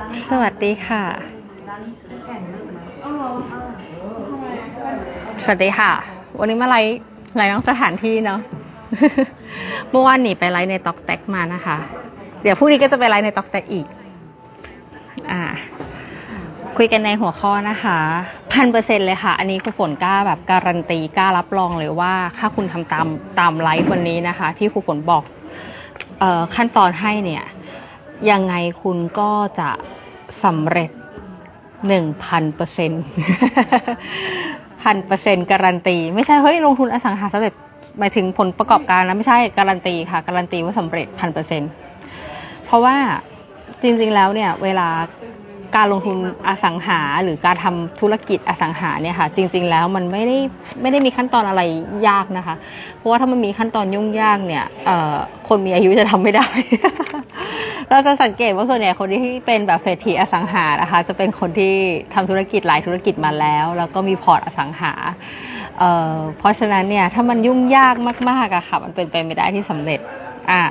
ร้านนี้สวัสดีค่ะร้านนี้คือแข่งเลิกนะอ๋อเหรอทำไมสวัสดีค่ะ วันนี้มาไลฟ์ไลฟ์น้องสถานที่เนาะ เมื่อวานหนีไปไลฟ์ในต็อกแตกมานะคะ เดี๋ยวพรุ่งนี้ก็จะไปไลฟ์ในต็อกแตกอีก อ่า คุยกันในหัวข้อนะคะพันเปอร์เซ็นเลยค่ะ อันนี้ครูฝนกล้าแบบการันตีกล้ารับรองเลยว่า ถ้าคุณทำตามตามไลฟ์วันนี้นะคะ ที่ครูฝนบอกเออขั้นตอนให้เนี่ย ยังไงคุณก็จะสำเร็จหนึ่งพันเปอร์เซ็นต์พันเปอร์เซ็นต์การันตี ไม่ใช่ เฮ้ย ลงทุนอสังหาสำเร็จหมายถึงผลประกอบการนะ ไม่ใช่ การันตีค่ะ การันตีว่าสำเร็จพันเปอร์เซ็นต์เพราะว่าจริง ๆ แล้วเนี่ย เวลา การลงทุนอสังหาหรือการทำธุรกิจอสังหาเนี่ยค่ะ จริง ๆ แล้วมันไม่ได้ไม่ได้มีขั้นตอนอะไรยากนะคะ เพราะว่าถ้ามันมีขั้นตอนยุ่งยากเนี่ยคนมีอายุจะทำไม่ได้ เราจะสังเกตว่าส่วนใหญ่คนที่เป็นแบบเศรษฐีอสังหานะคะ จะเป็นคนที่ทำธุรกิจหลายธุรกิจมาแล้ว แล้วก็มีพอร์ตอสังหาเเพราะฉะนั้นเนี่ยถ้ามันยุ่งยากมากๆอะค่ะ มันเป็นไปไม่ได้ที่สำเร็จอ่า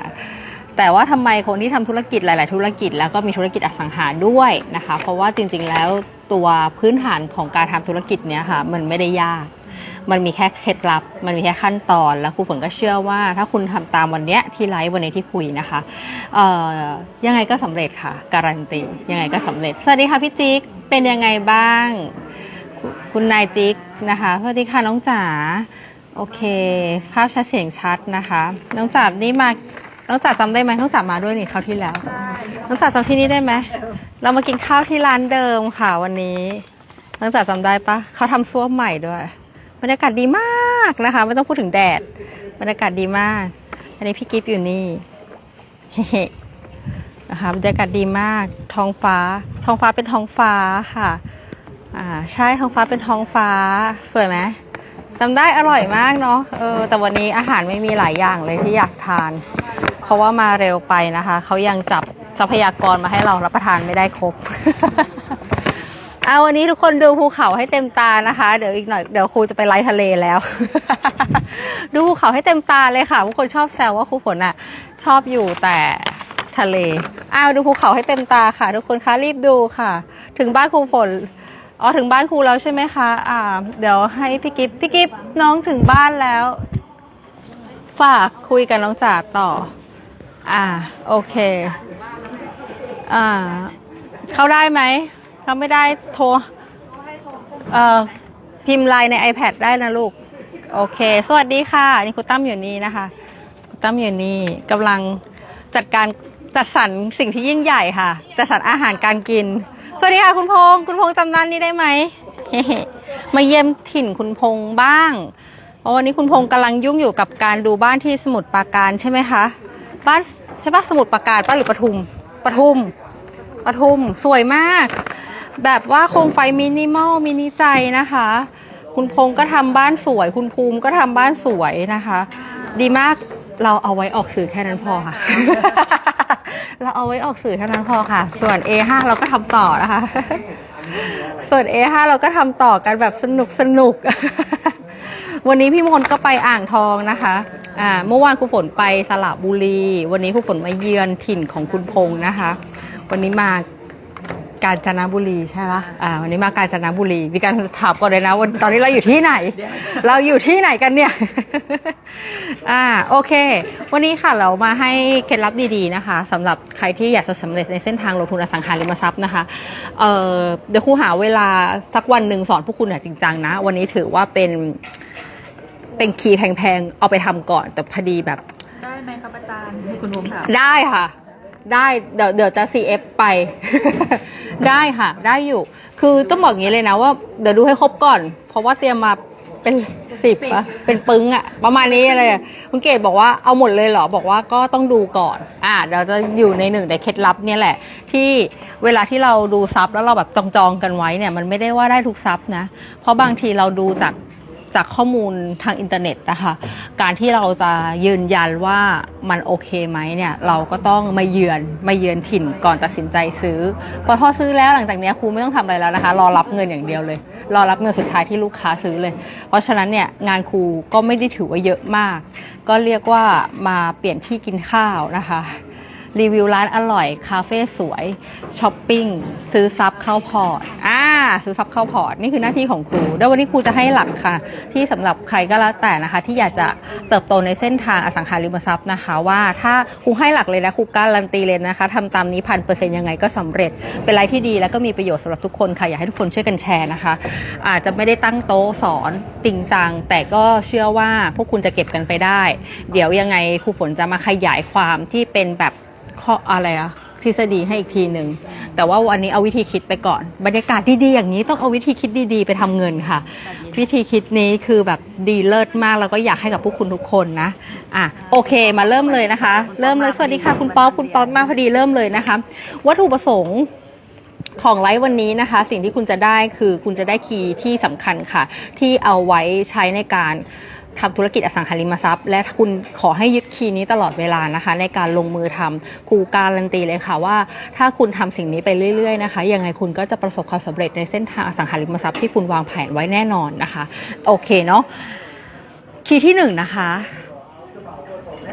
แต่ว่าทำไมคนที่ทำธุรกิจหลาย ๆ ธุรกิจแล้วก็มีธุรกิจอสังหาด้วยนะคะ เพราะว่าจริง ๆ แล้วตัวพื้นฐานของการทำธุรกิจเนี้ยค่ะมันไม่ได้ยาก มันมีแค่เคล็ดลับ มันมีแค่ขั้นตอน แล้วครูฝนก็เชื่อว่า ถ้าคุณทำตามวันเนี้ยที่ไลฟ์วันนี้ที่คุยนะคะเอ่อยังไงก็สำเร็จค่ะ การันตียังไงก็สำเร็จ สวัสดีค่ะพี่จิ๊กเป็นยังไงบ้าง คุณนายจิ๊กนะคะสวัสดีค่ะน้องจ๋าโอเค ภาพชัดเสียงชัดนะคะ น้องจ๋านี่มา น้องจ๋าจำได้ไหมน้องจ๋ามาด้วยนี่คราวที่แล้ว น้องจ๋าจำที่นี่ได้ไหม เรามากินข้าวที่ร้านเดิมค่ะวันนี้ น้องจ๋าจำได้ปะเขาทำซ่วมใหม่ด้วย บรรยากาศดีมากนะคะ ไม่ต้องพูดถึงแดด บรรยากาศดีมาก อันนี้พี่กิฟต์อยู่นี่เฮ้ๆนะคะบรรยากาศดีมาก ท้องฟ้า ท้องฟ้าเป็นท้องฟ้าค่ะ อ่า ใช่ท้องฟ้าเป็นท้องฟ้า สวยไหมจำได้อร่อยมากเนาะ เออ แต่วันนี้อาหารไม่มีหลายอย่างเลยที่อยากทาน เพราะว่ามาเร็วไปนะคะ เขายังจับทรัพยากรมาให้เรารับประทานไม่ได้ครบ เอาวันนี้ทุกคนดูภูเขาให้เต็มตานะคะ เดี๋ยวอีกหน่อยเดี๋ยวครูจะไปไล่ทะเลแล้ว ดูภูเขาให้เต็มตาเลยค่ะทุกคนชอบแซวว่าครูฝนอะ ชอบอยู่แต่ทะเล อ้าวดูภูเขาให้เต็มตาค่ะ ทุกคนคะรีบดูค่ะ ถึงบ้านครูฝนอ๋อถึงบ้านครูแล้วใช่ไหมคะ อ่า เดี๋ยวให้พี่กิฟพี่กิฟน้องถึงบ้านแล้ว ฝากคุยกับน้องจ๋าต่อ อ่า โอเค อ่า เข้าได้ไหม เขาไม่ได้โทร เอ่อ พิมพ์ไลน์ใน iPad ได้นะลูก โอเค สวัสดีค่ะ นี่ครูตั้มอยู่นี่นะคะครูตั้มอยู่นี่กำลังจัดการจัดสรรสิ่งที่ยิ่งใหญ่ค่ะ จัดสรรอาหารการกิน สวัสดีค่ะคุณพงษ์คุณพงษ์จำร้านนี้ได้ไหม มาเยี่ยมถิ่นคุณพงษ์บ้างวันนี้คุณพงษ์กำลังยุ่งอยู่กับการดูบ้านที่สมุทรปราการใช่ไหมคะ บ้านใช่ปะสมุทรปราการป้าหรือปทุมปทุมปทุมสวยมาก แบบว่าโคมไฟมินิมอลมินิใจนะคะ คุณพงษ์ก็ทำบ้านสวย คุณภูมิก็ทำบ้านสวยนะคะ ดีมากเราเอาไว้ออกสื่อแค่นั้นพอค่ะ เราเอาไว้ออกสื่อเท่นั้นพอค่ะ ส่วน A5 เราก็ทำต่อนะคะ ส่วน A5 เราก็ทำต่อกันแบบสนุกสนุก วันนี้พี่มนก็ไปอ่างทองนะคะ อ่าเมื่อวานครูฝนไปสระบุรี วันนี้ครูฝนมาเยือนถิ่นของคุณพงษ์นะคะ วันนี้มากาญจนบุรีใช่ปะอ่า วันนี้มากาญจนบุรี มีการถามก่อนเลยนะวันตอนนี้เราอยู่ที่ไหน เราอยู่ที่ไหนกันเนี่ย อ่า โอเค วันนี้ค่ะเรามาให้เคล็ดลับดีๆนะคะสำหรับใครที่อยากจะสำเร็จในเส้นทางลงทุนอสังหาริมทรัพย์นะคะ เอ่อ เดี๋ยวครูหาเวลาสักวันหนึ่งสอนพวกคุณอย่างจริงจังนะ วันนี้ถือว่าเป็น เป็นคีย์แพงๆ เอาไปทำก่อน แต่พอดีแบบ ได้ไหมครับอาจารย์คุณวงถามได้ค่ะ ได้เดี๋ยวเดี๋ยวจะ CF ไป ได้ค่ะ ได้อยู่ คือต้องบอกอย่างนี้เลยนะว่าเดี๋ยวดูให้ครบก่อน เพราะว่าเตรียมมาเป็นสิบอะเป็นปึ้งอะประมาณนี้เลยอะคุณเกดบอกว่าเอาหมดเลยเหรอ บอกว่าก็ต้องดูก่อน อ่าเดี๋ยวจะอยู่ในหนึ่งในเคล็ดลับเนี่ยแหละ ที่เวลาที่เราดูซับแล้วเราแบบจองๆกันไว้เนี่ย มันไม่ได้ว่าได้ทุกซับนะ เพราะบางทีเราดูจาก จากข้อมูลทางอินเทอร์เน็ตนะคะการที่เราจะยืนยันว่ามันโอเคไหมเนี่ยเราก็ต้องมาเยือนมาเยือนถิ่นก่อนตัดสินใจซื้อพอพอซื้อแล้วหลังจากนี้ครูไม่ต้องทำอะไรแล้วนะคะ รอรับเงินอย่างเดียวเลย รอรับเงินสุดท้ายที่ลูกค้าซื้อเลย เพราะฉะนั้นเนี่ยงานครูก็ไม่ได้ถือว่าเยอะมาก ก็เรียกว่ามาเปลี่ยนที่กินข้าวนะคะ รีวิวร้านอร่อย คาเฟ่สวยช้อปปิ้งซื้อซับเข้าพอร์ตอ่าซื้อซับเข้าพอร์ต นี่คือหน้าที่ของครูแล้ววันนี้ครูจะให้หลักค่ะ ที่สำหรับใครก็แล้วแต่นะคะ ที่อยากจะเติบโตในเส้นทางอสังหาริมทรัพย์นะคะ ว่าถ้าครูให้หลักเลยนะครูการันตีเลยนะคะทำตามนี้พันเปอร์เซ็นต์ยังไงก็สำเร็จเป็นไรที่ดีแล้วก็มีประโยชน์สำหรับทุกคนค่ะอยากให้ทุกคนช่วยกันแชร์นะคะ อาจจะไม่ได้ตั้งโต๊ะสอนจริงจังแต่ก็เชื่อว่าพวกคุณจะเก็บกันไปได้ เดี๋ยวยังไงครูฝนจะมาขยายความที่เป็นแบบ ข้ออะไรอะทฤษฎีให้อีกทีหนึ่งแต่ว่าวันนี้เอาวิธีคิดไปก่อน บรรยากาศดีๆอย่างนี้ต้องเอาวิธีคิดดีๆ ไปทำเงินค่ะ วิธีคิดนี้คือแบบดีเลิศมากแล้วก็อยากให้กับพวกคุณทุกคนนะอะโอเคมาเริ่มเลยนะคะ เริ่มเลยสวัสดีค่ะคุณป๊อปคุณป๊อปมาพอดีเริ่มเลยนะคะ วัตถุประสงค์ของไลฟ์วันนี้นะคะ สิ่งที่คุณจะได้คือคุณจะได้คีย์ที่สำคัญค่ะ ที่เอาไว้ใช้ในการ ทำธุรกิจอสังหาริมทรัพย์ และคุณขอให้ยึดคีย์นี้ตลอดเวลานะคะ ในการลงมือทำครูการันตีเลยค่ะว่า ถ้าคุณทำสิ่งนี้ไปเรื่อยๆนะคะยังไงคุณก็จะประสบความสำเร็จในเส้นทางอสังหาริมทรัพย์ที่คุณวางแผนไว้แน่นอนนะคะ โอเคเนาะคีย์ที่หนึ่งนะคะ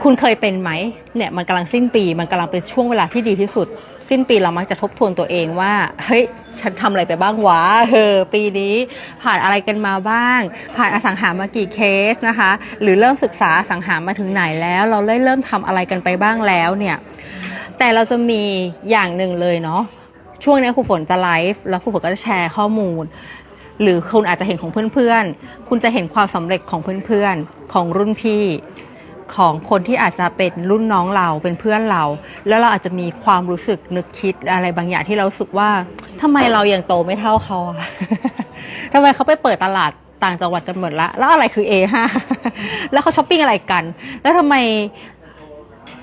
คุณเคยเป็นไหมเนี่ยมันกำลังสิ้นปี มันกำลังเป็นช่วงเวลาที่ดีที่สุด สิ้นปีเรามักจะทบทวนตัวเองว่าเฮ้ยฉันทำอะไรไปบ้างวะเออปีนี้ผ่านอะไรกันมาบ้าง ผ่านอสังหามากี่เคสนะคะ หรือเริ่มศึกษาอสังหามาถึงไหนแล้ว เราเริ่มทำอะไรกันไปบ้างแล้วเนี่ยแต่เราจะมีอย่างหนึ่งเลยเนาะช่วงนี้ครูฝนจะไลฟ์แล้วครูฝนก็จะแชร์ข้อมูล หรือคุณอาจจะเห็นของเพื่อนๆ คุณจะเห็นความสำเร็จของเพื่อนๆ ของรุ่นพี่ ของคนที่อาจจะเป็นรุ่นน้องเราเป็นเพื่อนเรา แล้วเราอาจจะมีความรู้สึกนึกคิดอะไรบางอย่างที่เราสึกว่าทำไมเรายังโตไม่เท่าเขาอะทำไมเขาไปเปิดตลาดต่างจังหวัดกันหมดละแล้วอะไรคือ A5 แล้วเขาช้อปปิ้งอะไรกัน แล้วทำไม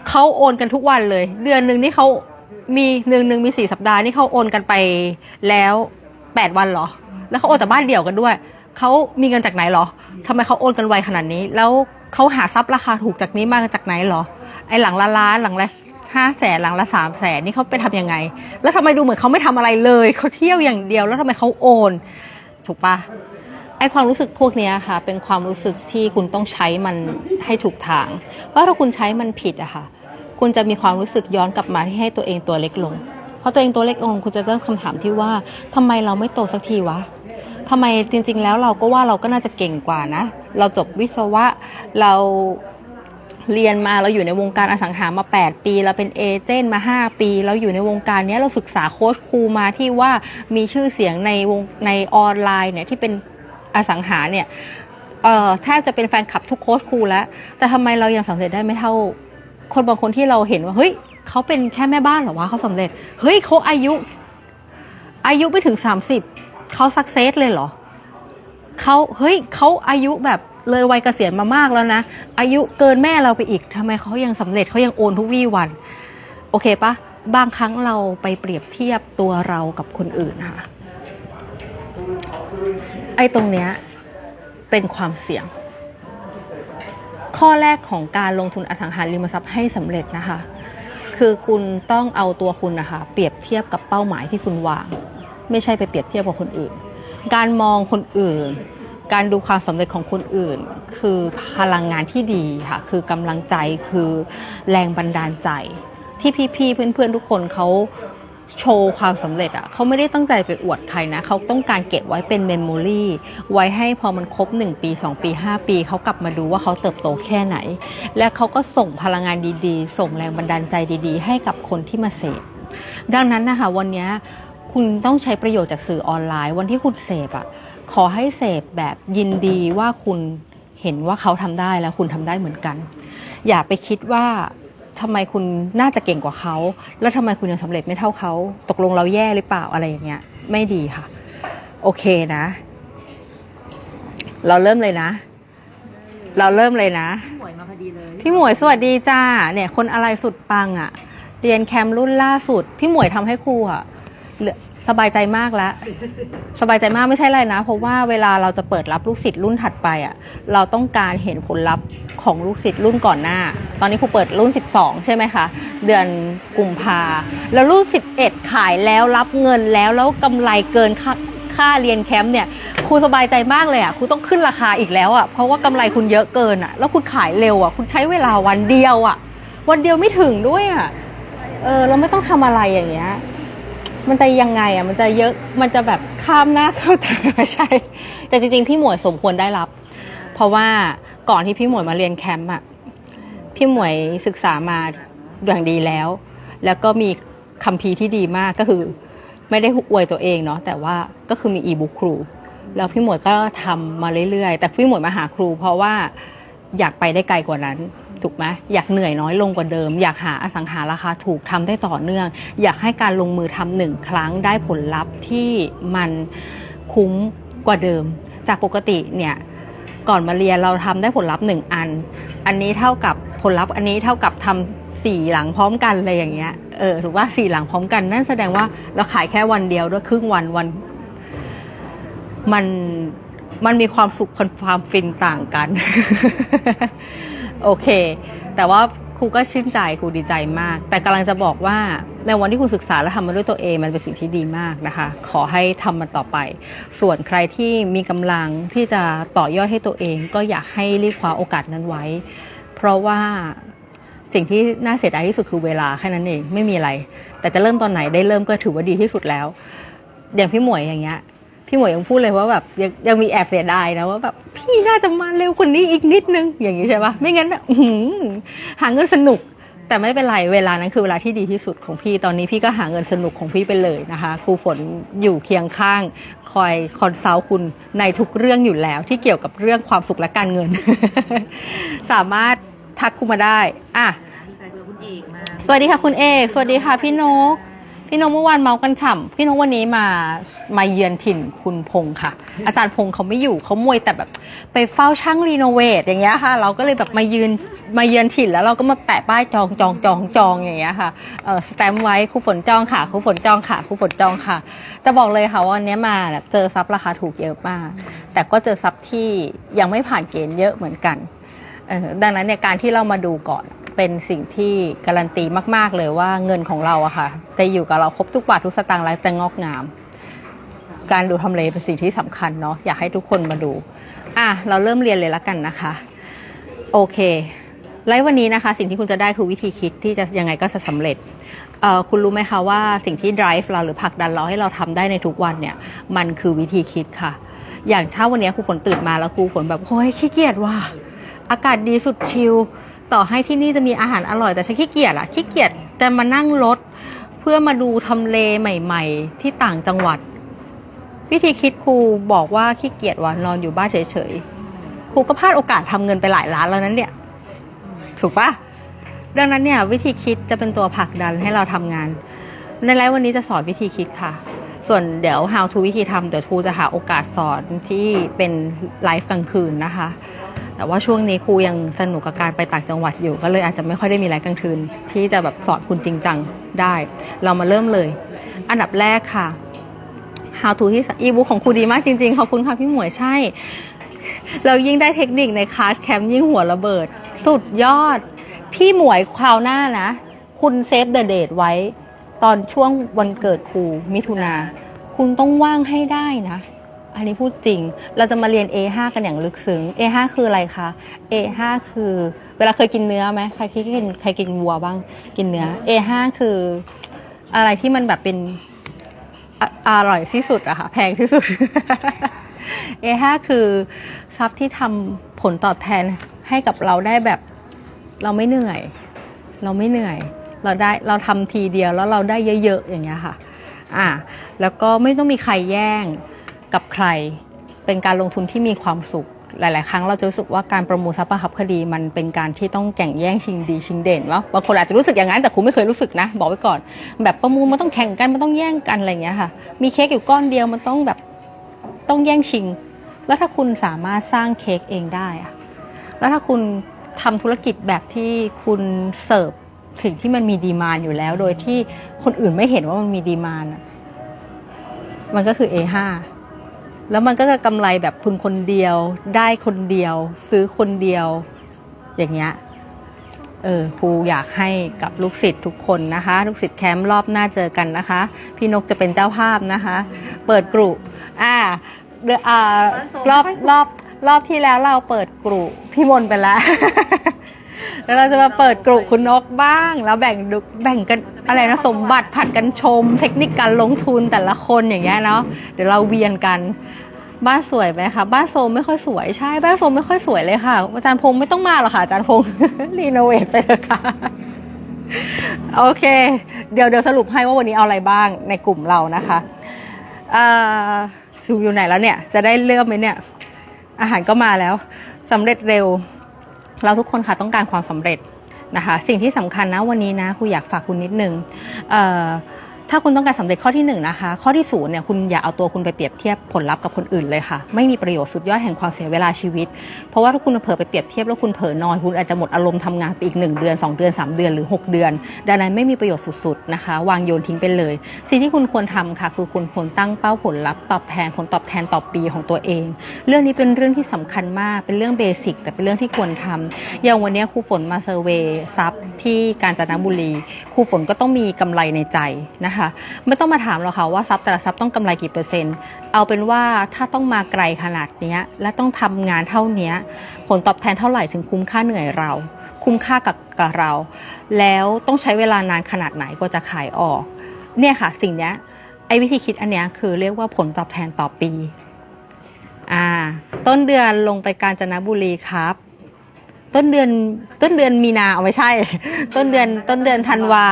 เขาโอนกันทุกวันเลย เดือนหนึ่งนี่เขามีเดือนหนึ่งมีสี่สัปดาห์นี่เขาโอนกันไปแล้วแปดวันเหรอ แล้วเขาโอนแต่บ้านเดี่ยวกันด้วย เขามีเงินจากไหนเหรอทำไมเขาโอนกันไวขนาดนี้ แล้วเขาหาทรัพย์ราคาถูกจากนี้มาจากไหนเหรอ ไอหลังละล้านหลังละห้าแสนหลังละสามแสนนี่เขาไปทำยังไง แล้วทำไมดูเหมือนเขาไม่ทำอะไรเลย เขาเที่ยวอย่างเดียว แล้วทำไมเขาโอน ถูกปะไอความรู้สึกพวกนี้ค่ะ เป็นความรู้สึกที่คุณต้องใช้มันให้ถูกทาง เพราะถ้าคุณใช้มันผิดอะค่ะ คุณจะมีความรู้สึกย้อนกลับมาที่ให้ตัวเองตัวเล็กลง เพราะตัวเองตัวเล็กลง คุณจะเริ่มคำถามที่ว่าทำไมเราไม่โตสักทีวะ ทำไมจริง ๆ แล้วเราก็ว่าเราก็น่าจะเก่งกว่านะ เราจบวิศวะเราเรียนมาเราอยู่ในวงการอสังหามา 8 ปีเราเป็นเอเจนต์มา 5 ปี เราอยู่ในวงการนี้เราศึกษาโค้ชครูมาที่ว่ามีชื่อเสียงในวงในออนไลน์เนี่ยที่เป็นอสังหาเนี่ยเอ่อแทบจะเป็นแฟนคลับทุกโค้ชครูแล้ว แต่ทำไมเรายังสำเร็จได้ไม่เท่า คนบางคนที่เราเห็นว่าเฮ้ยเขาเป็นแค่แม่บ้านหรอวะเขาสำเร็จเฮ้ยเขาอายุ อายุไม่ถึง 30 เขาสักเซสเลยเหรอเขาเฮ้ยเขาอายุแบบเลยวัยเกษียณมามากแล้วนะ อายุเกินแม่เราไปอีกทำไมเขายังสำเร็จเขายังโอนทุกวี่วัน โอเคปะบางครั้งเราไปเปรียบเทียบตัวเรากับคนอื่นค่ะไอ้ตรงเนี้ยเป็นความเสี่ยง ข้อแรกของการลงทุนอสังหาริมทรัพย์ให้สำเร็จนะคะ คือคุณต้องเอาตัวคุณนะคะ เปรียบเทียบกับเป้าหมายที่คุณวาง ไม่ใช่ไปเปรียบเทียบกับคนอื่น การมองคนอื่น การดูความสำเร็จของคนอื่น คือพลังงานที่ดีค่ะ คือกำลังใจคือแรงบันดาลใจ ที่พี่ๆเพื่อนๆทุกคนเขาโชว์ความสำเร็จอะเขาไม่ได้ตั้งใจไปอวดใครนะ เขาต้องการเก็บไว้เป็นเมมโมรีไว้ให้พอมันครบ 1 ปี 2 ปี 5 ปี เขากลับมาดูว่าเขาเติบโตแค่ไหน และเขาก็ส่งพลังงานดีๆ ส่งแรงบันดาลใจดีๆ ให้กับคนที่มาเสพดังนั้นนะคะวันนี้ คุณต้องใช้ประโยชน์จากสื่อออนไลน์ วันที่คุณเสพอะขอให้เสพแบบยินดีว่าคุณเห็นว่าเขาทำได้แล้วคุณทำได้เหมือนกัน อย่าไปคิดว่าทำไมคุณน่าจะเก่งกว่าเขา แล้วทำไมคุณยังสำเร็จไม่เท่าเขา ตกลงเราแย่หรือเปล่าอะไรอย่างเงี้ย ไม่ดีค่ะ โอเคนะ เราเริ่มเลยนะ เราเริ่มเลยนะหวยมาพอดีเลย พี่หมวยสวัสดีจ้า เนี่ย คนอะไรสุดปังอะ่ะ เรียนแคมรุ่นล่าสุด พี่หมวยทำให้ครูอะ่ะ เหลือสบายใจมากแล้ว สบายใจมากไม่ใช่อะไรนะ เพราะว่าเวลาเราจะเปิดรับลูกศิษย์รุ่นถัดไปอะ เราต้องการเห็นผลลัพธ์ของลูกศิษย์รุ่นก่อนหน้า ตอนนี้ครูเปิดรุ่น 12 ใช่ไหมคะ เดือนกุมภาแล้วรุ่น 11 ขายแล้วรับเงินแล้วแล้วกำไรเกินค่าค่าเรียนแคมป์เนี่ยครูสบายใจมากเลยอะครูต้องขึ้นราคาอีกแล้วอะเพราะว่ากำไรคุณเยอะเกินอะ แล้วคุณขายเร็วอะคุณใช้เวลาวันเดียวอะ วันเดียวไม่ถึงด้วยอะเออเราไม่ต้องทำอะไรอย่างเงี้ย มันจะยังไงอะ มันจะเยอะ มันจะแบบข้ามหน้าเข้าตาใช่ แต่จริงๆ พี่หมวยสมควรได้รับ เพราะว่าก่อนที่พี่หมวยมาเรียนแคมป์อะ พี่หมวยศึกษามาอย่างดีแล้ว แล้วก็มีคัมภีร์ที่ดีมากก็คือ ไม่ได้อวยตัวเองเนาะ แต่ว่าก็คือมีอีบุ๊คครู แล้วพี่หมวยก็ทำมาเรื่อยๆ แต่พี่หมวยมาหาครู เพราะว่า อยากไปได้ไกลกว่านั้นถูกไหมอยากเหนื่อยน้อยลงกว่าเดิม อยากหาอสังหาราคาถูกทำได้ต่อเนื่อง อยากให้การลงมือทำหนึ่งครั้งได้ผลลัพธ์ที่มันคุ้มกว่าเดิม จากปกติเนี่ยก่อนมาเรียนเราทำได้ผลลัพธ์หนึ่งอัน อันนี้เท่ากับผลลัพธ์อันนี้เท่ากับทำสี่หลังพร้อมกันเลยอย่างเงี้ยเออถูกว่าสี่หลังพร้อมกันนั่นแสดงว่าเราขายแค่วันเดียวด้วยครึ่งวันวัน มัน มันมีความสุขความฟินต่างกัน โอเค แต่ว่าครูก็ชื่นใจครูดีใจมาก แต่กำลังจะบอกว่าในวันที่ครูศึกษาและทำมาด้วยตัวเองมันเป็นสิ่งที่ดีมากนะคะ ขอให้ทำมันต่อไป ส่วนใครที่มีกำลังที่จะต่อยอดให้ตัวเอง ก็อยากให้รีบคว้าโอกาสนั้นไว้ เพราะว่าสิ่งที่น่าเสียดายที่สุดคือเวลาแค่นั้นเองไม่มีอะไร แต่จะเริ่มตอนไหนได้เริ่มก็ถือว่าดีที่สุดแล้ว อย่างพี่หมวยอย่างเงี้ย พี่หมวยยังพูดเลยว่าแบบยังยังมีแอบเสียดายนะว่าแบบพี่น่าจะมาเร็วกว่านี้อีกนิดนึงอย่างนี้ใช่ปะไม่งั้นแบบอื้อหือหาเงินสนุก แต่ไม่เป็นไรเวลานั้นคือเวลาที่ดีที่สุดของพี่ตอนนี้พี่ก็หาเงินสนุกของพี่ไปเลยนะคะครูฝนอยู่เคียงข้าง คอยคอนซัลท์คุณในทุกเรื่องอยู่แล้ว ที่เกี่ยวกับเรื่องความสุขและการเงิน สามารถทักครูมาได้อะมีใครเบอร์คุณเอกมาสวัสดีค่ะคุณเอก สวัสดีค่ะพี่นก พี่นกเมื่อวานเมากันฉ่ำพี่นกวันนี้มามาเยือนถิ่นคุณพงค่ะ อาจารย์พงเขาไม่อยู่เขามวยแต่แบบไปเฝ้าช่างรีโนเวทอย่างเงี้ยค่ะ เราก็เลยแบบมายืนมาเยือนถิ่นแล้วเราก็มาแปะป้ายจองจองจองจองอย่างเงี้ยค่ะเออสแตมไว้ครูฝนจองค่ะครูฝนจองค่ะครูฝนจองค่ะ แต่บอกเลยค่ะว่าวันนี้มาแบบเจอซับราคาถูกเยอะมาก แต่ก็เจอซับที่ยังไม่ผ่านเกณฑ์เยอะเหมือนกันเออดังนั้นเนี่ยการที่เรามาดูก่อน เป็นสิ่งที่การันตีมาก ๆ เลยว่าเงินของเราอะค่ะจะอยู่กับเราครบทุกบาททุกสตางค์ไลฟ์แต่งอกงาม การดูทำเลเป็นสิ่งที่สำคัญเนาะอยากให้ทุกคนมาดู อะเราเริ่มเรียนเลยละกันนะคะ โอเคไลฟ์วันนี้นะคะ สิ่งที่คุณจะได้คือวิธีคิดที่จะยังไงก็จะสำเร็จเอ่อคุณรู้ไหมคะว่าสิ่งที่ drive เราหรือผลักดันเราให้เราทำได้ในทุกวันเนี่ยมันคือวิธีคิดค่ะ อย่างถ้าวันนี้ครูฝนตื่นมาแล้วครูฝนแบบโอ้ยขี้เกียจว่ะอากาศดีสุดชิล ต่อให้ที่นี่จะมีอาหารอร่อยแต่ฉันขี้เกียจอะขี้เกียจจะมานั่งรถเพื่อมาดูทำเลใหม่ ๆ ที่ต่างจังหวัด วิธีคิดครูบอกว่าขี้เกียจว่ะนอนอยู่บ้านเฉยๆครูก็พลาดโอกาสทำเงินไปหลายล้านแล้วนั้นเนี่ย ถูกปะดังนั้นเนี่ย วิธีคิดจะเป็นตัวผลักดันให้เราทำงาน ในไลฟ์วันนี้จะสอนวิธีคิดค่ะ ส่วนเดี๋ยว how to วิธีทำเดี๋ยวครูจะหาโอกาสสอนที่เป็นไลฟ์กลางคืนนะคะ แต่ว่าช่วงนี้ครูยังสนุกกับการไปต่างจังหวัดอยู่ ก็เลยอาจจะไม่ค่อยได้มีไลฟ์กลางคืน ที่จะแบบสอนคุณจริงจังได้ เรามาเริ่มเลย อันดับแรกค่ะ how to ที่อีบุ๊ของครูดีมากจริงๆ ขอบคุณค่ะพี่หมวยใช่ เรายิ่งได้เทคนิคในคลาสแคมป์ยิ่งหัวระเบิด สุดยอด พี่หมวยคราวหน้านะ คุณเซฟเดอะเดทไว้ ตอนช่วงวันเกิดครูมิถุนา คุณต้องว่างให้ได้นะ อันนี้พูดจริง เราจะมาเรียน A5 กันอย่างลึกซึ้ง A5 คืออะไรคะ A5 คือ เวลาเคยกินเนื้อไหมใครเคยกินใครกินวัวบ้าง กินเนื้อ A5 คืออะไรที่มันแบบเป็นออร่อยที่สุดอะค่ะ แพงที่สุด A5 คือทรัพย์ที่ทำผลตอบแทนให้กับเราได้แบบ เราไม่เหนื่อย เราไม่เหนื่อย เราได้เราทำทีเดียวแล้วเราได้เยอะๆอย่างเงี้ยค่ะ อ่า แล้วก็ไม่ต้องมีใครแย่ง กับใคร เป็นการลงทุนที่มีความสุข หลาย ๆ ครั้งเราจะรู้สึกว่าการประมูลทรัพย์ประคับคดีมันเป็นการที่ต้องแข่งแย่งชิงดีชิงเด่นวะบางคนอาจจะรู้สึกอย่างนั้นแต่ครูไม่เคยรู้สึกนะ บอกไว้ก่อน แบบประมูลมันต้องแข่งกันมันต้องแย่งกันอะไรอย่างเงี้ยค่ะ มีเค้กอยู่ก้อนเดียวมันต้องแบบต้องแย่งชิง แล้วถ้าคุณสามารถสร้างเค้กเองได้อะแล้วถ้าคุณทำธุรกิจแบบที่คุณเสิร์ฟถึงที่มันมีดีมานอยู่แล้ว โดยที่คนอื่นไม่เห็นว่ามันมีดีมานมันก็คือ A5 แล้วมันก็จะกำไรแบบคุณคนเดียว ได้คนเดียว ซื้อคนเดียว อย่างเงี้ยเออครูอยากให้กับลูกศิษย์ทุกคนนะคะ ลูกศิษย์แคมป์รอบหน้าเจอกันนะคะ พี่นกจะเป็นเจ้าภาพนะคะ เปิดกลุ่อ่าเดืออ่ารอบรอบรอบที่แล้วเราเปิดกลุ่พี่มนไปแล้ว แล้วเราจะมาเปิดกลุ่คุณนกบ้าง แล้วแบ่งดูแบ่งกันอะไรนะสมบัติผัดกันชม เทคนิคการลงทุนแต่ละคนอย่างเงี้ยเนาะเดี๋ยวเราเวียนกัน บ้านสวยไหมคะบ้านโซมไม่ค่อยสวยใช่บ้านโซมไม่ค่อยสวยเลยค่ะ อาจารย์พงศ์ไม่ต้องมาหรอกค่ะอาจารย์พงศ์รีโนเวทไปเลยค่ะโอเค เดี๋ยวเดี๋ยวสรุปให้ว่าวันนี้เอาอะไรบ้างในกลุ่มเรานะคะซูอยู่ไหนแล้วเนี่ย จะได้เลือกไหมเนี่ย อาหารก็มาแล้วสำเร็จเร็ว เราทุกคนค่ะต้องการความสำเร็จนะคะ สิ่งที่สำคัญนะวันนี้นะครูอยากฝากคุณนิดนึงเอ่อ ถ้าคุณต้องการสำเร็จข้อที่หนึ่งนะคะ ข้อที่ศูนย์เนี่ยคุณอย่าเอาตัวคุณไปเปรียบเทียบผลลัพธ์กับคนอื่นเลยค่ะ ไม่มีประโยชน์สุดยอดแห่งความเสียเวลาชีวิต เพราะว่าถ้าคุณเผลอไปเปรียบเทียบแล้วคุณเผลอนอนคุณอาจจะหมดอารมณ์ทำงานไปอีก 1 เดือน 2 เดือน 3 เดือนหรือ 6 เดือน ดังนั้นไม่มีประโยชน์สุดๆนะคะ วางโยนทิ้งไปเลย สิ่งที่คุณควรทำค่ะ คือคุณควรตั้งเป้าผลลัพธ์ตอบแทนผลตอบแทนต่อปีของตัวเอง เรื่องนี้เป็นเรื่องที่สำคัญมากเป็นเรื่องเบสิกแต่เป็นเรื่องที่ควรทำอย่างวันนี้ครูฝนมาเซอร์เวย์ซับที่กาญจนบุรีครูฝนก็ต้องมีกำไรในใจนะคะไม่ต้องมาถามหรอกค่ะว่าซับแต่ละซับต้องกำไรกี่เปอร์เซ็นต์ เอาเป็นว่าถ้าต้องมาไกลขนาดนี้และต้องทำงานเท่านี้ผลตอบแทนเท่าไหร่ถึงคุ้มค่าเหนื่อยเรา คุ้มค่ากับกับเรา แล้วต้องใช้เวลานานขนาดไหนกว่าจะขายออก เนี่ยค่ะสิ่งนี้ไอ้วิธีคิดอันนี้คือเรียกว่าผลตอบแทนต่อปี อ่า ต้นเดือนลงไปกาญจนบุรีครับ ต้นเดือนต้นเดือนมีนาเอาไม่ใช่ ต้นเดือนต้นเดือนธันวา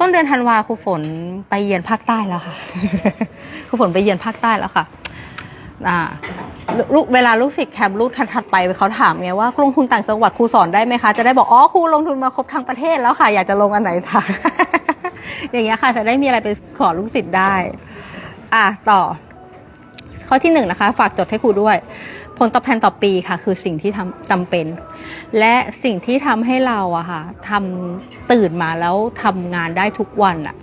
ต้นเดือนธันวาครูฝนไปเยือนภาคใต้แล้วค่ะครูฝนไปเยือนภาคใต้แล้วค่ะอ่าลูกเวลาลูกศิษย์แคมป์ลูกถัดไปเขาถามไงว่าลงทุนต่างจังหวัดครูสอนได้ไหมคะ จะได้บอกอ๋อครูลงทุนมาครบทั้งประเทศแล้วค่ะ อยากจะลงอันไหนคะอย่างเงี้ยค่ะจะได้มีอะไรไปขอลูกศิษย์ได้ อะต่อ ข้อที่หนึ่งนะคะ ฝากจดให้ครูด้วย ผลตอบแทนต่อปีค่ะ คือสิ่งที่ทำจำเป็น และสิ่งที่ทำให้เราอะค่ะทำตื่นมาแล้วทำงานได้ทุกวันอะ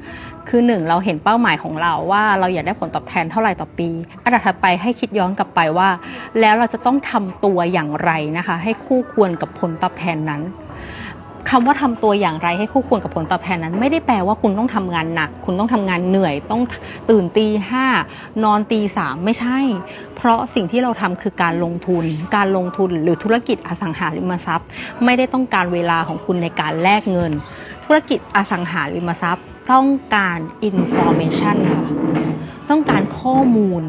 คือหนึ่งเราเห็นเป้าหมายของเราว่าเราอยากได้ผลตอบแทนเท่าไหร่ต่อปี อันดับถัดไปให้คิดย้อนกลับไปว่า แล้วเราจะต้องทำตัวอย่างไรนะคะ ให้คู่ควรกับผลตอบแทนนั้น คำว่าทำตัวอย่างไรให้คู่ควรกับผลตอบแทนนั้น ไม่ได้แปลว่าคุณต้องทำงานหนัก คุณต้องทำงานเหนื่อย ต้องตื่นตีห้านอนตีสามไม่ใช่ เพราะสิ่งที่เราทำคือการลงทุน การลงทุนหรือธุรกิจอสังหาริมทรัพย์ ไม่ได้ต้องการเวลาของคุณในการแลกเงิน ธุรกิจอสังหาริมทรัพย์ ต้องการ information ค่ะต้องการข้อมูล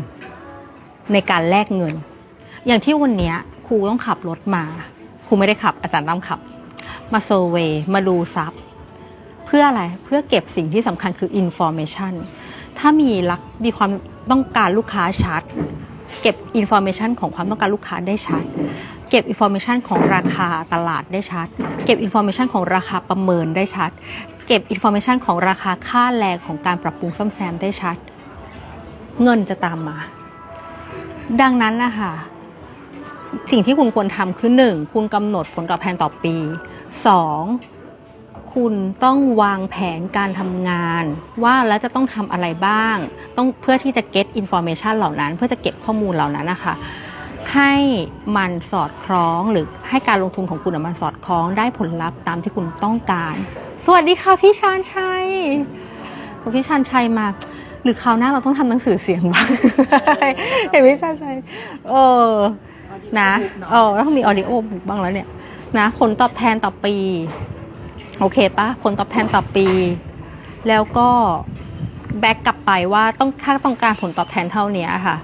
ในการแลกเงิน อย่างที่วันนี้ครูต้องขับรถมาครูไม่ได้ขับอาจารย์ตั้มขับ มาโซเวมาดูซับเพื่ออะไรเพื่อเก็บสิ่งที่สำคัญคือ information ถ้ามีรักมีความต้องการลูกค้าชัด เก็บ information ของความต้องการลูกค้าได้ชัด เก็บ information ของราคาตลาดได้ชัด เก็บ information ของราคาประเมินได้ชัด เก็บ information ของราคาค่าแรงของการปรับปรุงซ่อมแซมได้ชัด เงินจะตามมา ดังนั้นนะคะ สิ่งที่คุณควรทำคือหนึ่งคุณกำหนดผลตอบแทนต่อปีสองคุณต้องวางแผนการทำงาน ว่าแล้วจะต้องทำอะไรบ้าง ต้องเพื่อที่จะ get information เหล่านั้น เพื่อจะเก็บข้อมูลเหล่านั้นนะคะให้มันสอดคล้องหรือให้การลงทุนของคุณมันสอดคล้องได้ผลลัพธ์ตามที่คุณต้องการ สวัสดีค่ะพี่ชานชัยพี่ชานชัยมา หรือคราวหน้าเราต้องทำหนังสือเสียงบ้างเห็นพี่ชานชัยเออ นะเออต้องมีออดิโอบุ๊กบ้างแล้วเนี่ยนะผลตอบแทนต่อปี โอเคปะผลตอบแทนต่อปี แล้วก็แบ็กกลับไปว่าต้องถ้าต้องการผลตอบแทนเท่านี้ค่ะ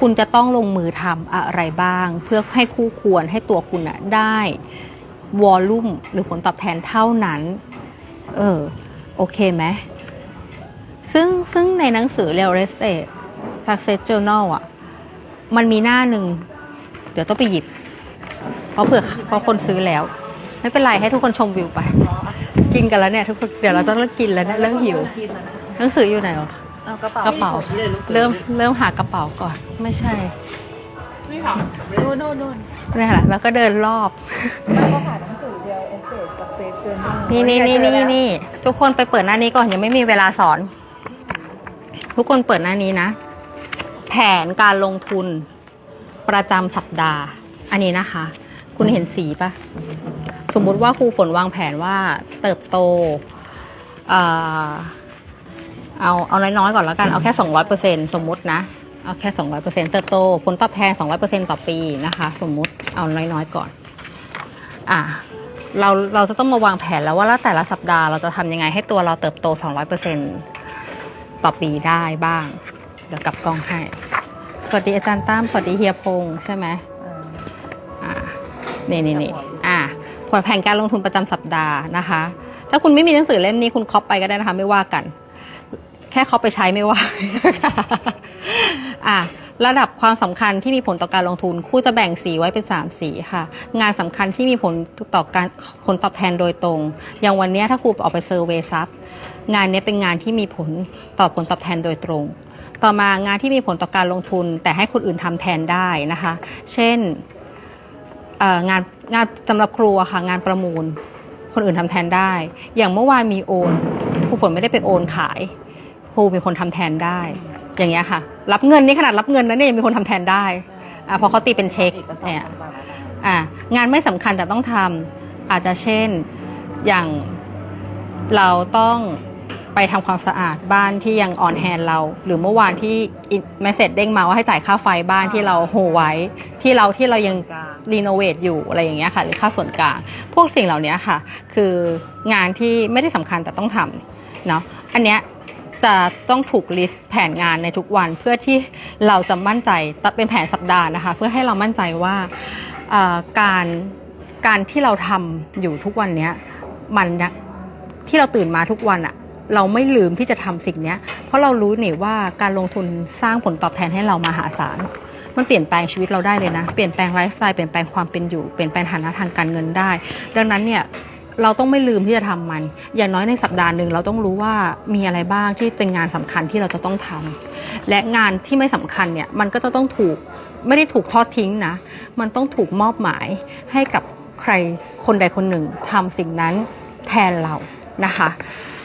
คุณจะต้องลงมือทำอะไรบ้าง เพื่อให้คู่ควรให้ตัวคุณอะได้วอลลุ่มหรือผลตอบแทนเท่านั้น เออ โอเคไหมซึ่งซึ่งในหนังสือ Real Estate Success Journal อะมันมีหน้าหนึ่ง เดี๋ยวต้องไปหยิบ เพราะเผื่อเพราะคนซื้อแล้ว ไม่เป็นไรให้ทุกคนชมวิวไป กินกันแล้วเนี่ยทุกคนเดี๋ยวเราต้องเลิกกินแล้วเนี่ยเริ่มหิวกินแล้วนะหนังสืออยู่ไหนวะเอากระเป๋ากระเป๋า เริ่มเริ่มหากระเป๋าก่อน ไม่ใช่นี่ค่ะโน่นโน่นโน่นนี่แหละแล้วก็เดินรอบแล้วก็ขายหนังสือเดียวเอเซกับเฟซเจอร์นัลนี่นี่นี่นี่นี่ทุกคนไปเปิดหน้านี้ก่อนยังไม่มีเวลาสอน ทุกคนเปิดหน้านี้นะ แผนการลงทุน ประจำสัปดาห์ อันนี้นะคะ คุณเห็นสีปะสมมุติว่าครูฝนวางแผนว่าเติบโตเอาเอาน้อยๆก่อนแล้วกันเอาแค่สองร้อยเปอร์เซ็นสมมตินะเอาแค่สองร้อยเปอร์เซ็นเติบโตผลตอบแทนสองร้อยเปอร์เซ็นต่อปีนะคะ สมมุติเอาน้อยๆก่อน อะเราเราจะต้องมาวางแผนแล้วว่าแล้วแต่ละสัปดาห์เราจะทำยังไงให้ตัวเราเติบโต200%ต่อปีได้บ้าง เดี๋ยวกลับกล้องให้ สวัสดีอาจารย์ตั้มสวัสดีเฮียพงษ์ใช่ไหมเอออ่านี่นี่นี่อ่าผลแผนการลงทุนประจำสัปดาห์นะคะ ถ้าคุณไม่มีหนังสือเล่มนี้คุณคอปไปก็ได้นะคะ ไม่ว่ากัน แค่เขาไปใช้ไม่ว่าอะระดับความสำคัญที่มีผลต่อการลงทุนครูจะแบ่งสีไว้เป็น 3 สีค่ะ งานสำคัญที่มีผลต่อการผลตอบแทนโดยตรง อย่างวันนี้ถ้าครูออกไปเซอร์เวยซับงานนี้เป็นงานที่มีผลต่อผลตอบแทนโดยตรง ต่อมางานที่มีผลต่อการลงทุน แต่ให้คนอื่นทำแทนได้นะคะ เช่นงานงานสำหรับครูอะค่ะ งานประมูล คนอื่นทำแทนได้ อย่างเมื่อวานมีโอนครูฝนไม่ได้ไปโอนขายครูเป็นคนทำแทนได้ อย่างเงี้ยค่ะ รับเงินนี่ขนาดรับเงินนะเนี่ยยังมีคนทำแทนได้อะเพราะเขาตีเป็นเช็คเนี่ยต่างๆอะงานไม่สำคัญแต่ต้องทำอาจจะเช่นอย่างเราต้อง ไปทำความสะอาดบ้านที่ยังออนแฮนเรา หรือเมื่อวานที่เมสเซจเด้งมาว่าให้จ่ายค่าไฟบ้านที่เราโฮไว้ ที่เราที่เรายังกลางรีโนเวทอยู่อะไรอย่างเงี้ยค่ะ หรือค่าส่วนกลาง พวกสิ่งเหล่านี้ค่ะ คืองานที่ไม่ได้สำคัญแต่ต้องทำเนาะอันเนี้ยจะต้องถูกลิสต์แผนงานในทุกวันเพื่อที่เราจะมั่นใจเป็นแผนสัปดาห์นะคะ เพื่อให้เรามั่นใจว่าเอ่อการการที่เราทำอยู่ทุกวันเนี้ยมันนะที่เราตื่นมาทุกวันอะ เราไม่ลืมที่จะทำสิ่งนี้เพราะเรารู้นี่ว่าการลงทุนสร้างผลตอบแทนให้เรามหาศาลมันเปลี่ยนแปลงชีวิตเราได้เลยนะ เปลี่ยนแปลงไลฟ์สไตล์เปลี่ยนแปลงความเป็นอยู่เปลี่ยนแปลงฐานะทางการเงินได้ ดังนั้นเนี่ยเราต้องไม่ลืมที่จะทำมัน อย่างน้อยในสัปดาห์หนึ่งเราต้องรู้ว่ามีอะไรบ้างที่เป็นงานสำคัญที่เราจะต้องทำและงานที่ไม่สำคัญเนี่ยมันก็จะต้องถูกไม่ได้ถูกทอดทิ้งนะ มันต้องถูกมอบหมายให้กับใครคนใดคนหนึ่งทำสิ่งนั้นแทนเรานะคะ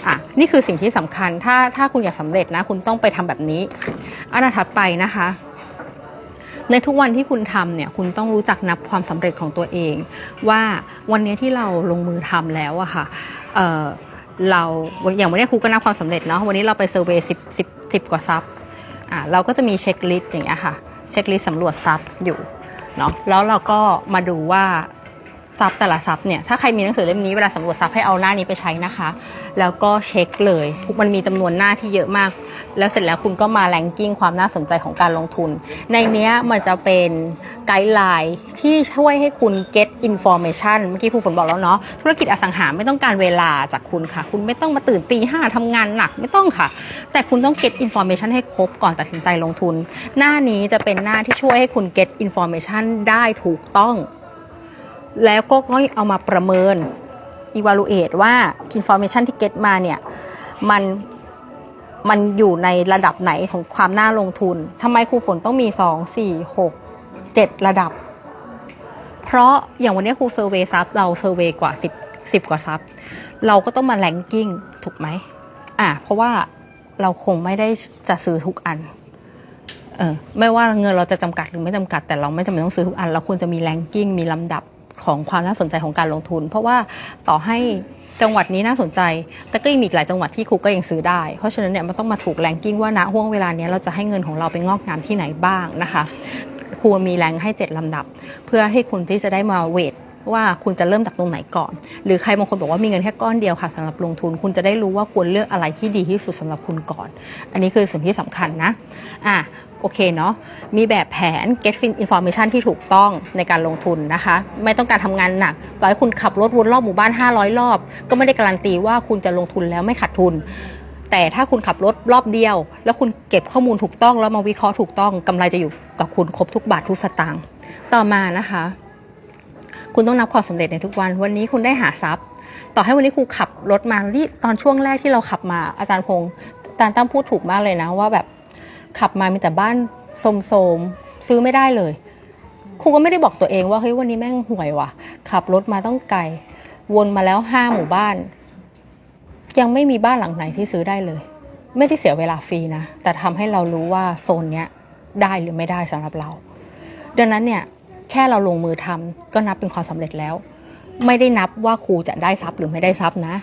อะนี่คือสิ่งที่สำคัญถ้าถ้าคุณอยากสำเร็จนะ คุณต้องไปทำแบบนี้ อันถัดไปนะคะ ในทุกวันที่คุณทำเนี่ย คุณต้องรู้จักนับความสำเร็จของตัวเอง ว่าวันนี้ที่เราลงมือทำแล้วอะค่ะเออเราอย่างวันนี้ครูก็นับความสำเร็จเนาะวันนี้เราไปเซอร์เวย์สิบสิบสิบกว่าซับอ่าเราก็จะมีเช็คลิสต์อย่างเงี้ยค่ะ เช็คลิสต์สำรวจซับอยู่เนาะแล้วเราก็มาดูว่า ซับแต่ละซับเนี่ยถ้าใครมีหนังสือเล่มนี้เวลาสำรวจซับให้เอาหน้านี้ไปใช้นะคะ แล้วก็เช็คเลยมันมีจำนวนหน้าที่เยอะมาก แล้วเสร็จแล้วคุณก็มาแรงกิ้งความน่าสนใจของการลงทุน ในเนี้ยมันจะเป็นไกด์ไลน์ที่ช่วยให้คุณ get information เมื่อกี้ครูฝนบอกแล้วเนาะธุรกิจอสังหาไม่ต้องการเวลาจากคุณค่ะ คุณไม่ต้องมาตื่นตีห้าทำงานหนักไม่ต้องค่ะ แต่คุณต้อง get information ให้ครบก่อนตัดสินใจลงทุน หน้านี้จะเป็นหน้าที่ช่วยให้คุณ get information ได้ถูกต้อง แล้วก็ต้องเอามาประเมิน evaluate ว่า information ที่ get มาเนี่ยมันมันอยู่ในระดับไหนของความน่าลงทุนทำไมครูฝนต้องมีสองสี่หกเจ็ดระดับ เพราะอย่างวันนี้ครูเซอร์เวยซับเราเซอร์เวยกว่าสิบสิบกว่าซับเราก็ต้องมาแรงกิ้งถูกไหมอะเพราะว่าเราคงไม่ได้จะซื้อทุกอันเออไม่ว่าเงินเราจะจำกัดหรือไม่จำกัดแต่เราไม่จำเป็นต้องซื้อทุกอัน เราควรจะมีแรงกิ้งมีลำดับ ของความน่าสนใจของการลงทุน เพราะว่าต่อให้จังหวัดนี้น่าสนใจ แต่ก็ยังมีอีกหลายจังหวัดที่ครูก็ยังซื้อได้ เพราะฉะนั้นเนี่ยมันต้องมาถูกแรงกิ้งว่าณห่วงเวลานี้เราจะให้เงินของเราไปงอกงามที่ไหนบ้างนะคะครูมีแรงให้ 7 ลำดับ เพื่อให้คุณที่จะได้มาเวท ว่าคุณจะเริ่มจากตรงไหนก่อน หรือใครบางคนบอกว่ามีเงินแค่ก้อนเดียวค่ะสำหรับลงทุนคุณจะได้รู้ว่าควรเลือกอะไรที่ดีที่สุดสำหรับคุณก่อน อันนี้คือสิ่งที่สำคัญนะอะโอเคเนาะ มีแบบแผน get fin information ที่ถูกต้องในการลงทุนนะคะ ไม่ต้องการทำงานหนักต่อให้คุณขับรถวนรอบหมู่บ้าน 500 รอบ ก็ไม่ได้การันตีว่าคุณจะลงทุนแล้วไม่ขาดทุน แต่ถ้าคุณขับรถรอบเดียว แล้วคุณเก็บข้อมูลถูกต้อง แล้วมาวิเคราะห์ถูกต้องกำไรจะอยู่กับคุณครบทุกบาททุกสตางค์ ต่อมานะคะ คุณต้องนับความสำเร็จในทุกวัน วันนี้คุณได้หาทรัพย์ ต่อให้วันนี้ครูขับรถมาที่ตอนช่วงแรกที่เราขับมาอาจารย์พงศ์อาจารย์ตั้มพูดถูกมากเลยนะว่าแบบขับมามีแต่บ้านโสมๆซื้อไม่ได้เลยครูก็ไม่ได้บอกตัวเองว่าเฮ้ยวันนี้แม่งห่วยว่ะ ขับรถมาต้องไกล วนมาแล้วห้าหมู่บ้าน ยังไม่มีบ้านหลังไหนที่ซื้อได้เลย ไม่ได้เสียเวลาฟรีนะ แต่ทำให้เรารู้ว่าโซนเนี้ยได้หรือไม่ได้สำหรับเรา ดังนั้นเนี่ย แค่เราลงมือทำก็นับเป็นความสำเร็จแล้ว ไม่ได้นับว่าครูจะได้ทรัพย์หรือไม่ได้ทรัพย์นะ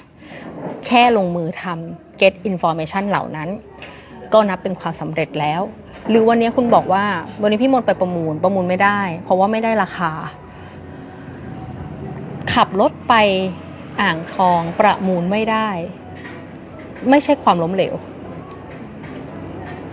แค่ลงมือทำ get information เหล่านั้น ก็นับเป็นความสำเร็จแล้ว หรือวันนี้คุณบอกว่าวันนี้พี่มนไปประมูลประมูลไม่ได้ เพราะว่าไม่ได้ราคา ขับรถไปอ่างทองประมูลไม่ได้ ไม่ใช่ความล้มเหลว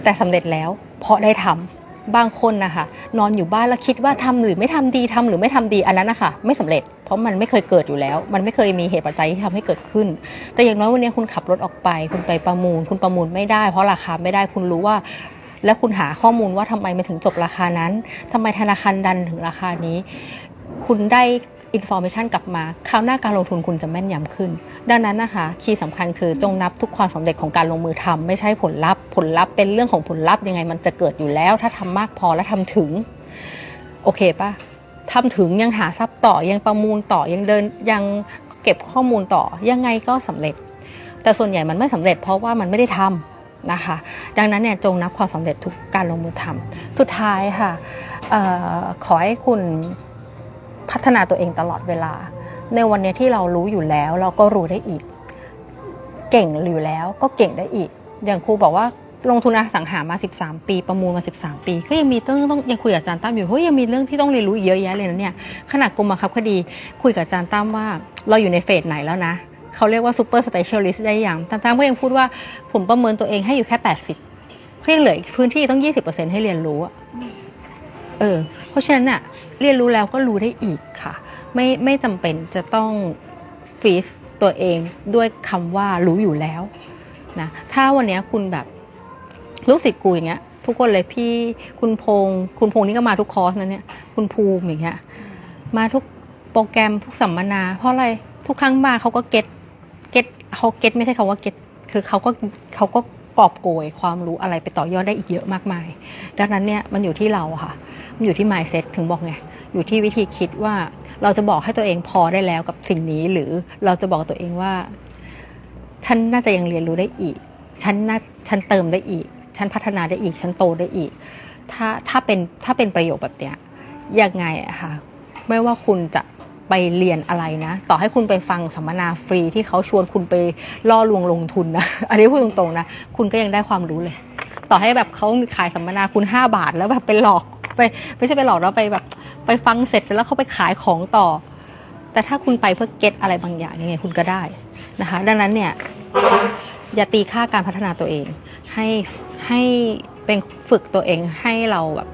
แต่สำเร็จแล้วเพราะได้ทำ บางคนนะคะนอนอยู่บ้านแล้วคิดว่าทำหรือไม่ทำดีทำหรือไม่ทำดีอันนั้นนะคะไม่สำเร็จ เพราะมันไม่เคยเกิดอยู่แล้ว มันไม่เคยมีเหตุปัจจัยที่ทำให้เกิดขึ้น แต่อย่างน้อยวันนี้คุณขับรถออกไป คุณไปประมูล คุณประมูลไม่ได้ เพราะราคาไม่ได้คุณรู้ว่าและคุณหาข้อมูลว่าทำไมมันถึงจบราคานั้นทำไมธนาคารดันถึงราคานี้ คุณได้ อินโฟ a t ชันกลับมาคราวหน้าการลงทุนคุณจะแม่นยำขึ้น ดังนั้นนะคะคีย์สำคัญคือจงนับทุกความสำเร็จของการลงมือทำไม่ใช่ผลลัพธ์ ผลลัพธ์เป็นเรื่องของผลลัพธ์ยังไงมันจะเกิดอยู่แล้ว ถ้าทำมากพอและทำถึง โอเคปะทำถึงยังหาทรัพย์ต่อยังประมูลต่อยังเดินยังเก็บข้อมูลต่อยังไงก็สำเร็จ แต่ส่วนใหญ่มันไม่สำเร็จเพราะว่ามันไม่ได้ทำนะคะดังนั้นเนี่ยจงนับความสำเร็จทุกการลงมือทำสุดท้ายค่ะออขอให้คุณ พัฒนาตัวเองตลอดเวลา ในวันนี้ที่เรารู้อยู่แล้ว เราก็รู้ได้อีก เก่งอยู่แล้วก็เก่งได้อีก อย่างครูบอกว่าลงทุนอสังหามา 13 ปี ประมูลมา 13 ปี ก็ยังมีต้องต้องยังคุยกับอาจารย์ตั้มอยู่เฮ้ยยังมีเรื่องที่ต้องเรียนรู้เยอะแยะเลยนะเนี่ยขนาดกรมบังคับคดี คุยกับอาจารย์ตั้มว่า เราอยู่ในเฟสไหนแล้วนะเขาเรียกว่าซูเปอร์สเปเชียลิสต์ได้อย่างอาจารย์ตั้มก็ยังพูดว่าผมประเมินตัวเองให้อยู่แค่ 80เขายังเหลืออีกพื้นที่ต้อง 20%ให้เรียนรู้อะ เออ เพราะฉะนั้นน่ะเรียนรู้แล้วก็รู้ได้อีกค่ะ ไม่ไม่จำเป็นจะต้องฟีสตัวเองด้วยคำว่ารู้อยู่แล้วนะถ้าวันนี้คุณแบบลูกศิษย์กูอย่างเงี้ย ทุกคนเลยพี่คุณพงษ์คุณพงษ์นี่ก็มาทุกคอร์สนะเนี่ย คุณภูมิอย่างเงี้ยมาทุกโปรแกรมทุกสัมมนา เพราะอะไรทุกครั้งมาเขาก็เก็ตเก็ตเขาเก็ตไม่ใช่คาว่าเก็ตคือเขาก็เขาก็ กอบโกยความรู้อะไรไปต่อยอดได้อีกเยอะมากมาย ดังนั้นเนี่ยมันอยู่ที่เราค่ะ มันอยู่ที่ mindset ถึงบอกไง อยู่ที่วิธีคิดว่าเราจะบอกให้ตัวเองพอได้แล้วกับสิ่งนี้ หรือเราจะบอกตัวเองว่า ฉันน่าจะยังเรียนรู้ได้อีก ฉันน่าฉันเติมได้อีก ฉันพัฒนาได้อีก ฉันโตได้อีก ถ้าถ้าเป็นถ้าเป็นประโยคแบบเนี้ยยังไงอะค่ะ ไม่ว่าคุณจะ ไปเรียนอะไรนะ ต่อให้คุณไปฟังสัมมนาฟรีที่เขาชวนคุณไปล่อลวงลงทุนนะ อันนี้พูดตรงๆนะ คุณก็ยังได้ความรู้เลย ต่อให้แบบเขามีขายสัมมนาคุณ 5 บาท แล้วแบบไปหลอกไปไม่ใช่ไปหลอกแล้วไปแบบไปฟังเสร็จแล้วเขาไปขายของต่อ แต่ถ้าคุณไปเพื่อเก็ตอะไรบางอย่างยังไงคุณก็ได้นะคะ ดังนั้นเนี่ยอย่าตีค่าการพัฒนาตัวเอง ให้ให้เป็นฝึกตัวเองให้เราแบบ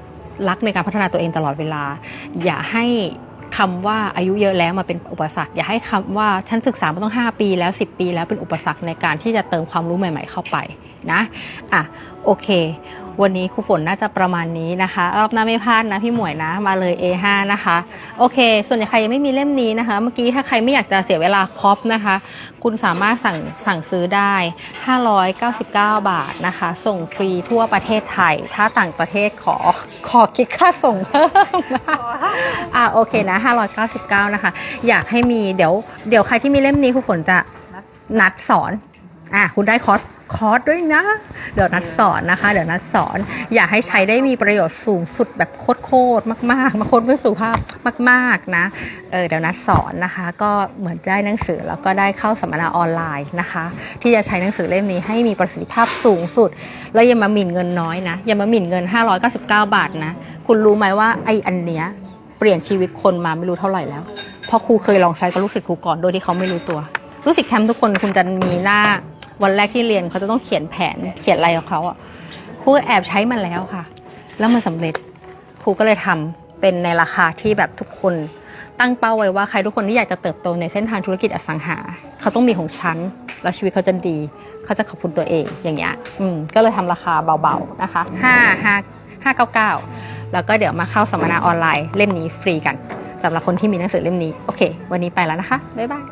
รักในการพัฒนาตัวเองตลอดเวลา อย่าให้ คำว่าอายุเยอะแล้วมาเป็นอุปสรรค อย่าให้คำว่าฉันศึกษามาต้อง 5 ปีแล้ว 10 ปีแล้วเป็นอุปสรรคในการที่จะเติมความรู้ใหม่ ๆ เข้าไปนะอะโอเค วันนี้ครูฝนน่าจะประมาณนี้นะคะ รอบหน้าไม่พลาดนะพี่หมวยนะ มาเลย A5 นะคะ โอเค ส่วนใครยังไม่มีเล่มนี้นะคะ เมื่อกี้ถ้าใครไม่อยากจะเสียเวลาคอปนะคะ คุณสามารถสั่งสั่งซื้อได้ 599 บาทนะคะ ส่งฟรีทั่วประเทศไทย ถ้าต่างประเทศขอขอคิดค่าส่งเพิ่มอะโอเคนะ 599 นะคะ อยากให้มีเดี๋ยวเดี๋ยวใครที่มีเล่มนี้ครูฝนจะนัดสอนอะคุณได้คอร์ส คอร์สด้วยนะ เดี๋ยวนัดสอนนะคะ เดี๋ยวนัดสอน อยากให้ใช้ได้มีประโยชน์สูงสุดแบบโคตรๆมากๆมาโคตรเพื่อสุขภาพมาก ๆนะ เออเดี๋ยวนัดสอนนะคะ ก็เหมือนได้หนังสือแล้วก็ได้เข้าสัมมนาออนไลน์นะคะ ที่จะใช้หนังสือเล่มนี้ให้มีประสิทธิภาพสูงสุด แล้วอย่ามาหมิ่นเงินน้อยนะ อย่ามาหมิ่นเงิน 599 บาทนะ คุณรู้ไหมว่าไออันเนี้ยเปลี่ยนชีวิตคนมาไม่รู้เท่าไหร่แล้วเพราะครูเคยลองใช้กับลูกศิษย์ครูก่อนโดยที่เขาไม่รู้ตัวลูกศิษย์แคมป์ทุกคนคุณจะมีหน้า วันแรกที่เรียนเขาจะต้องเขียนแผนเขียนอะไรของเขาอะครูแอบใช้มันแล้วค่ะ แล้วมันสำเร็จครูก็เลยทำเป็นในราคาที่แบบทุกคนตั้งเป้าไว้ว่าใครทุกคนที่อยากจะเติบโตในเส้นทางธุรกิจอสังหา เขาต้องมีของฉันแล้วชีวิตเขาจะดี เขาจะขอบคุณตัวเองอย่างเงี้ยอืมก็เลยทำราคาเบาๆนะคะห้าห้าห้าเก้าเก้าแล้วก็เดี๋ยวมาเข้าสัมมนาออนไลน์เล่มนี้ฟรีกันสำหรับคนที่มีหนังสือเล่มนี้ โอเค วันนี้ไปแล้วนะคะ บ๊ายบาย